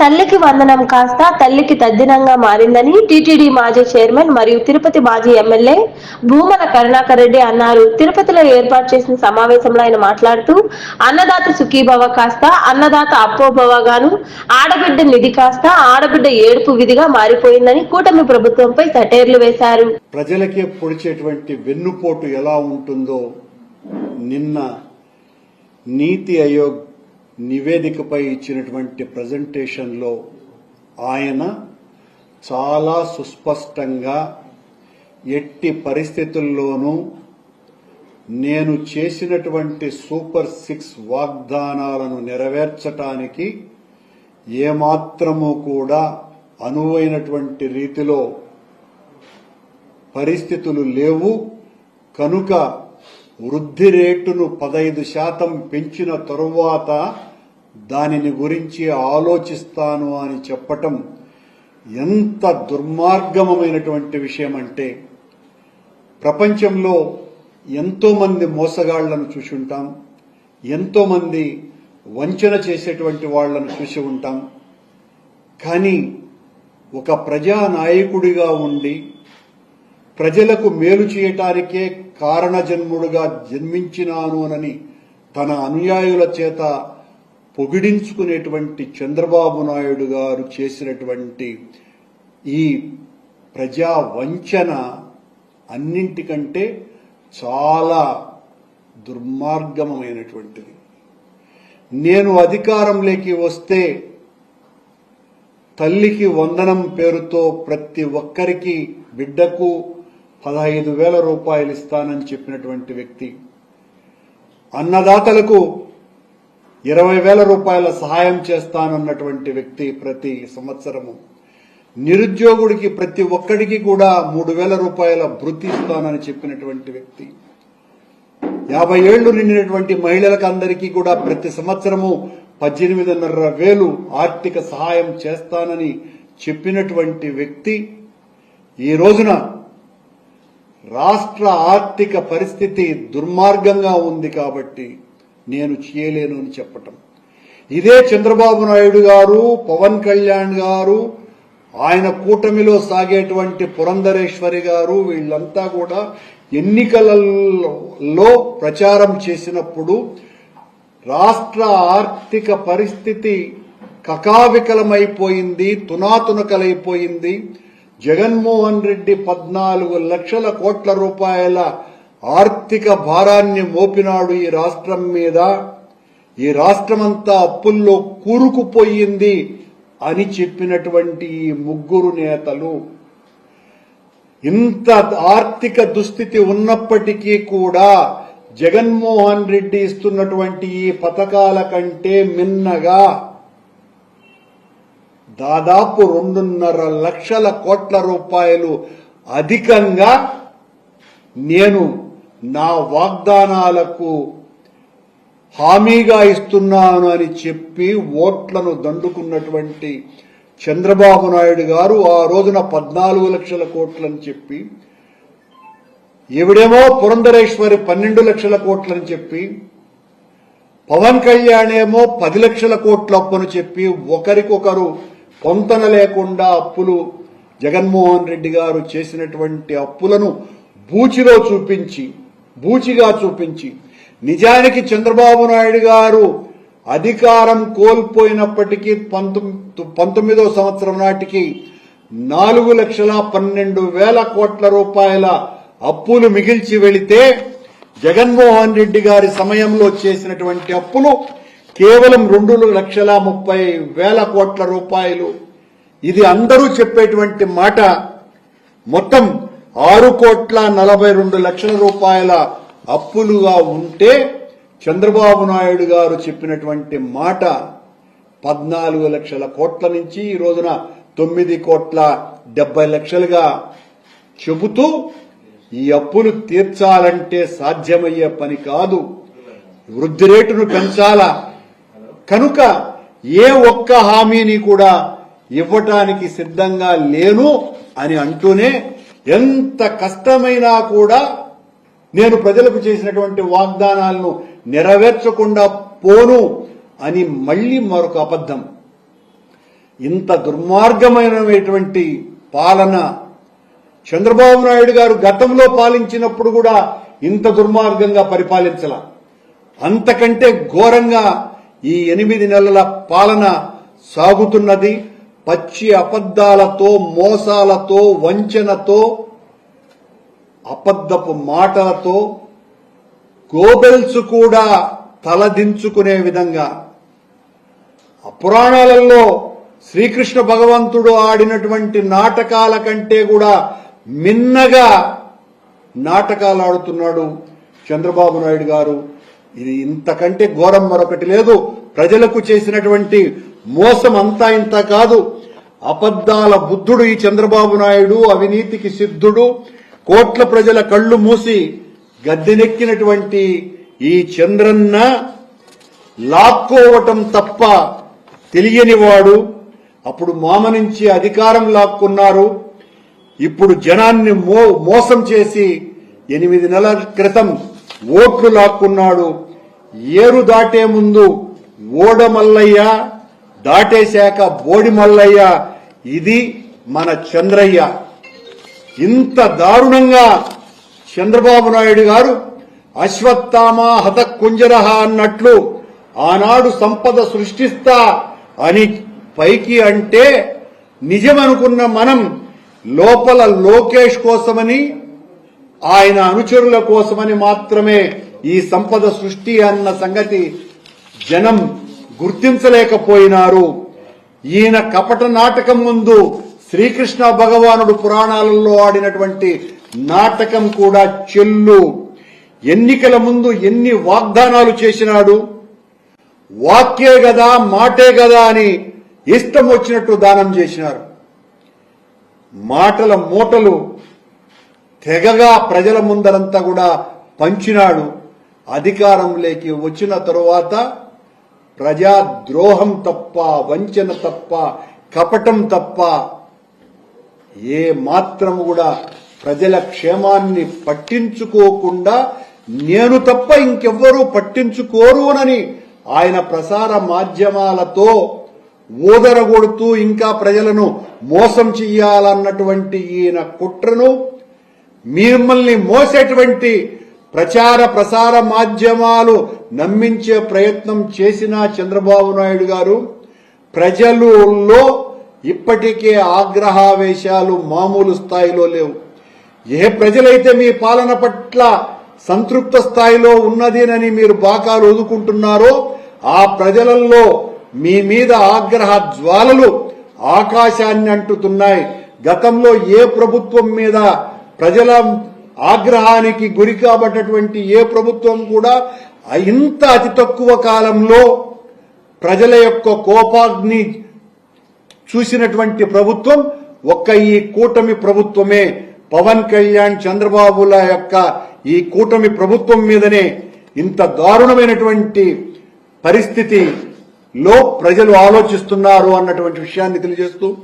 తల్లికి వందనం కాస్త తల్లికి తద్దినంగా మారిందని టీటీడీ మాజీ చైర్మన్ మరియు తిరుపతి మాజీ ఎమ్మెల్యే భూమల కరుణాకర్ రెడ్డి అన్నారు. తిరుపతిలో ఏర్పాటు చేసిన సమావేశంలో ఆయన మాట్లాడుతూ అన్నదాత సుఖీభవ కాస్త అన్నదాత అప్పోభవ గాను ఆడబిడ్డ నిధి కాస్త ఆడబిడ్డ ఏడుపు విధిగా మారిపోయిందని కూటమి ప్రభుత్వంపై సటేర్లు వేశారు. ప్రజలకే పొడిచేటువంటి వెన్నుపోటు ఎలా ఉంటుందో నిన్న నీతి ఆయోగ్ నివేదికపై ఇచ్చినటువంటి ప్రజెంటేషన్లో ఆయన చాలా సుస్పష్టంగా ఎట్టి పరిస్థితుల్లోనూ నేను చేసినటువంటి సూపర్ సిక్స్ వాగ్దానాలను నెరవేర్చటానికి ఏమాత్రము కూడా అనువైనటువంటి రీతిలో పరిస్థితులు లేవు. కనుక వృద్ధి రేటును పదైదు శాతం పెంచిన తరువాత దానిని గురించి ఆలోచిస్తాను అని చెప్పటం ఎంత దుర్మార్గమైనటువంటి విషయం అంటే ప్రపంచంలో ఎంతో మంది మోసగాళ్ళను చూసి ఉంటాం ఎంతో మంది వంచన చేసేటువంటి వాళ్ళను చూసి ఉంటాం. కానీ ఒక ప్రజా నాయకుడిగా ఉండి ప్రజలకు మేలు చేయటానికే కారణజన్ముడుగా జన్మించినాను అని తన అనుయాయుల చేత పొగిడించుకునేటువంటి చంద్రబాబు నాయుడు గారు చేసినటువంటి ఈ ప్రజా వంచన అన్నింటికంటే చాలా దుర్మార్గమైనటువంటిది. నేను అధికారంలోకి వస్తే తల్లికి వందనం పేరుతో ప్రతి ఒక్కరికి బిడ్డకు పదహైదు వేల రూపాయలు ఇస్తానని చెప్పినటువంటి వ్యక్తి అన్నదాతలకు ఇరవై వేల రూపాయల సహాయం చేస్తానన్నటువంటి వ్యక్తి ప్రతి సంవత్సరము. నిరుద్యోగుడికి ప్రతి ఒక్కడికి కూడా మూడు వేల రూపాయల భృతి ఇస్తానని చెప్పినటువంటి వ్యక్తి. యాభై ఏళ్ళు నిండినటువంటి మహిళలకు అందరికీ కూడా ప్రతి సంవత్సరము పద్దెనిమిదిన్నర వేలు ఆర్థిక సహాయం చేస్తానని చెప్పినటువంటి వ్యక్తి ఈ రోజున రాష్ట్ర ఆర్థిక పరిస్థితి దుర్మార్గంగా ఉంది కాబట్టి నేను చేయలేను అని చెప్పటం. ఇదే చంద్రబాబు నాయుడు గారు పవన్ కళ్యాణ్ గారు ఆయన కూటమిలో సాగేటువంటి పురంధరేశ్వరి గారు వీళ్ళంతా కూడా ఎన్నికలలో ప్రచారం చేసినప్పుడు రాష్ట్ర ఆర్థిక పరిస్థితి కకావికలమైపోయింది తునాతునకలైపోయింది. జగన్మోహన్ రెడ్డి పద్నాలుగు లక్షల కోట్ల రూపాయల ఆర్థిక భారాన్ని మోపినాడు ఈ రాష్ట్రం మీద. ఈ రాష్ట్రమంతా అప్పుల్లో కూరుకుపోయింది అని చెప్పినటువంటి ఈ ముగ్గురు నేతలు. ఇంత ఆర్థిక దుస్థితి ఉన్నప్పటికీ కూడా జగన్మోహన్ రెడ్డి ఇస్తున్నటువంటి ఈ పథకాల కంటే మిన్నగా దాదాపు రెండున్నర లక్షల కోట్ల రూపాయలు అధికంగా నేను నా వాగ్దానాలకు హామీగా ఇస్తున్నాను అని చెప్పి ఓట్లను దండుకున్నటువంటి చంద్రబాబు నాయుడు గారు ఆ రోజున పద్నాలుగు లక్షల కోట్లని చెప్పి ఎవిడేమో పురంధరేశ్వరి పన్నెండు లక్షల కోట్లని చెప్పి పవన్ కళ్యాణ్ ఏమో పది లక్షల కోట్ల అప్పును చెప్పి ఒకరికొకరు పొంతన లేకుండా అప్పులు జగన్మోహన్ రెడ్డి గారు చేసినటువంటి అప్పులను బూచిలో చూపించి బూచిగా చూపించి. నిజానికి చంద్రబాబు నాయుడు గారు అధికారం కోల్పోయినప్పటికీ పంతొమ్మిదో సంవత్సరం నాటికి నాలుగు లక్షల పన్నెండు వేల కోట్ల రూపాయల అప్పులు మిగిల్చి వెళితే జగన్మోహన్ రెడ్డి గారి సమయంలో చేసినటువంటి అప్పులు కేవలం రెండు లక్షల ముప్పై వేల కోట్ల రూపాయలు. ఇది అందరూ చెప్పేటువంటి మాట. మొత్తం ఆరు కోట్ల నలభై రెండు లక్షల రూపాయల అప్పులుగా ఉంటే చంద్రబాబు నాయుడు గారు చెప్పినటువంటి మాట పద్నాలుగు లక్షల కోట్ల నుంచి ఈ రోజున తొమ్మిది కోట్ల డెబ్బై లక్షలుగా చెబుతూ ఈ అప్పులు తీర్చాలంటే సాధ్యమయ్యే పని కాదు. వృద్ధి రేటును పెంచాల? కనుక ఏ ఒక్క హామీని కూడా ఇవ్వటానికి సిద్ధంగా లేను అని అంటూనే ఎంత కష్టమైనా కూడా నేను ప్రజలకు చేసినటువంటి వాగ్దానాలను నెరవేర్చకుండా పోను అని మళ్ళీ మరొక అబద్ధం. ఇంత దుర్మార్గమైనటువంటి పాలన చంద్రబాబు నాయుడు గారు గతంలో పాలించినప్పుడు కూడా ఇంత దుర్మార్గంగా పరిపాలించాల. అంతకంటే ఘోరంగా ఈ ఎనిమిది నెలల పాలన సాగుతున్నది. పచ్చి అబద్ధాలతో మోసాలతో వంచనతో అబద్ధపు మాటలతో గోబెల్స్ కూడా తలదించుకునే విధంగా. అపురాణాలలో శ్రీకృష్ణ భగవంతుడు ఆడినటువంటి నాటకాల కంటే కూడా మిన్నగా నాటకాలు ఆడుతున్నాడు చంద్రబాబు నాయుడు గారు. ఇది ఇంతకంటే ఘోరం మరొకటి లేదు. ప్రజలకు చేసినటువంటి మోసం అంతా ఇంత కాదు. అబద్ధాల బుద్ధుడు ఈ చంద్రబాబు నాయుడు అవినీతికి సిద్ధుడు కోట్ల ప్రజల కళ్ళు మూసి గద్దెనెక్కినటువంటి ఈ చంద్రన్న లాక్కోవటం తప్ప తెలియనివాడు. అప్పుడు మామ నుంచి అధికారం లాక్కున్నారు. ఇప్పుడు జనాన్ని మో మోసం చేసి ఎనిమిది నెలల క్రితం ఓట్లు లాక్కున్నాడు. ఏరు దాటే ముందు ఓడ మల్లయ్య దాటేశాక బోడి మల్లయ్య ఇది మన చంద్రయ్య. ఇంత దారుణంగా చంద్రబాబు నాయుడు గారు అశ్వత్థామ హత కుంజరహ అన్నట్లు ఆనాడు సంపద సృష్టిస్తా అని పైకి అంటే నిజమనుకున్న మనం లోపల లోకేష్ కోసమని ఆయన అనుచరుల కోసమని మాత్రమే ఈ సంపద సృష్టి అన్న సంగతి జనం గుర్తించలేకపోయినారు. ఈయన కపట నాటకం ముందు శ్రీకృష్ణ భగవానుడు పురాణాలలో ఆడినటువంటి నాటకం కూడా చెల్లు. ఎన్నికల ముందు ఎన్ని వాగ్దానాలు చేసినాడు? వాక్యే గదా మాటే గదా అని ఇష్టం వచ్చినట్టు దానం చేసినారు. మాటల మూటలు తెగగా ప్రజల ముందరంతా కూడా పంచినాడు. అధికారంలోకి వచ్చిన తరువాత ప్రజా ద్రోహం తప్ప వంచన తప్ప కపటం తప్ప ఏ మాత్రం కూడా ప్రజల క్షేమాన్ని పట్టించుకోకుండా నేను తప్ప ఇంకెవ్వరూ పట్టించుకోరునని ఆయన ప్రసార మాధ్యమాలతో ఊదరగొడుతూ ఇంకా ప్రజలను మోసం చెయ్యాలన్నటువంటి ఈయన కుట్రను మిమ్మల్ని మోసేటువంటి ప్రచార ప్రసార మాధ్యమాలు నమ్మించే ప్రయత్నం చేసిన చంద్రబాబు నాయుడు గారు ప్రజలలో ఇప్పటికే ఆగ్రహావేశాలు మామూలు స్థాయిలో లేవు. ఏ ప్రజలైతే మీ పాలన పట్ల సంతృప్త స్థాయిలో ఉన్నదేనని మీరు బాకాలు ఊదుకుంటున్నారో ఆ ప్రజలలో మీ మీద ఆగ్రహ జ్వాలలు ఆకాశాన్ని అంటుతున్నాయి. గతంలో ఏ ప్రభుత్వం మీద ప్రజల ఆగ్రహానికి గురి కాబట్టినటువంటి ఏ ప్రభుత్వం కూడా ఇంత అతి తక్కువ కాలంలో ప్రజల యొక్క కోపాగ్ని చూసినటువంటి ప్రభుత్వం ఒక్క ఈ కూటమి ప్రభుత్వమే. పవన్ కళ్యాణ్ చంద్రబాబుల యొక్క ఈ కూటమి ప్రభుత్వం మీదనే ఇంత దారుణమైనటువంటి పరిస్థితిలో ప్రజలు ఆలోచిస్తున్నారు అన్నటువంటి విషయాన్ని తెలియజేస్తూ